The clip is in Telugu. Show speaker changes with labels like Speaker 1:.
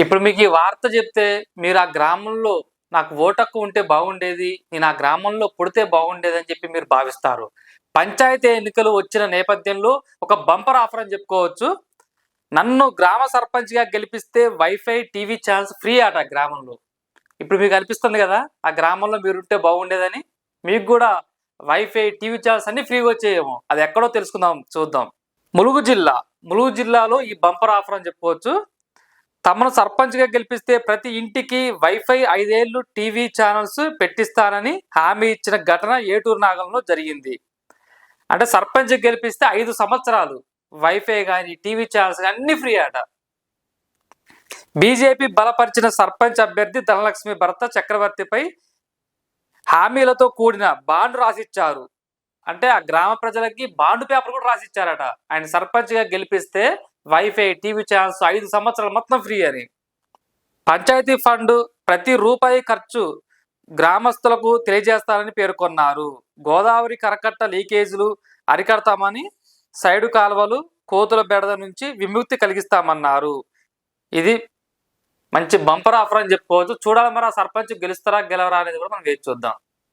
Speaker 1: ఇప్పుడు మీకు ఈ వార్త చెప్తే మీరు ఆ గ్రామంలో నాకు ఓటక్కు ఉంటే బాగుండేది నేను ఆ గ్రామంలో పుడితే బాగుండేది అని చెప్పి మీరు భావిస్తారు. పంచాయతీ ఎన్నికలు వచ్చిన నేపథ్యంలో ఒక బంపర్ ఆఫర్ అని చెప్పుకోవచ్చు. నన్ను గ్రామ సర్పంచ్గా గెలిపిస్తే వైఫై టీవీ ఛాన్స్ ఫ్రీ ఆట గ్రామంలో. ఇప్పుడు మీకు అనిపిస్తుంది కదా ఆ గ్రామంలో మీరు ఉంటే బాగుండేదని? మీకు కూడా వైఫై టీవీ ఛానల్స్ అన్ని ఫ్రీగా వచ్చేయేమో. అది ఎక్కడో తెలుసుకుందాం చూద్దాం. ములుగు జిల్లా. ములుగు జిల్లాలో ఈ బంపర్ ఆఫర్ అని చెప్పుకోవచ్చు. తమను సర్పంచ్గా గెలిపిస్తే ప్రతి ఇంటికి వైఫై ఐదేళ్ళు టీవీ ఛానల్స్ పెట్టిస్తానని హామీ ఇచ్చిన ఘటన ఏటూరు నాగంలో జరిగింది. అంటే సర్పంచ్ గెలిపిస్తే ఐదు సంవత్సరాలు వైఫై కానీ టీవీ ఛానల్స్ కానీ అన్ని ఫ్రీ ఆట. బీజేపీ బలపరిచిన సర్పంచ్ అభ్యర్థి ధనలక్ష్మి భర్త చక్రవర్తిపై హామీలతో కూడిన బాండ్ రాసిచ్చారు. అంటే ఆ గ్రామ ప్రజలకి బాండ్ పేపర్ కూడా రాసిచ్చారట. ఆయన సర్పంచ్గా గెలిపిస్తే వైఫై టీవీ ఛానల్స్ ఐదు సంవత్సరాలు మొత్తం ఫ్రీ అని. పంచాయతీ ఫండ్ ప్రతి రూపాయి ఖర్చు గ్రామస్తులకు తెలియజేస్తారని పేర్కొన్నారు. గోదావరి కరకట్ట లీకేజీలు అరికడతామని సైడు కాలువలు కోతుల బెడద నుంచి విముక్తి కలిగిస్తామన్నారు. ఇది మంచి బంపర్ ఆఫర్ అని చెప్పుకోవచ్చు. చూడాలి మరి ఆ సర్పంచ్ గెలుస్తారా గెలవరా అనేది కూడా మనం వేచి చూద్దాం.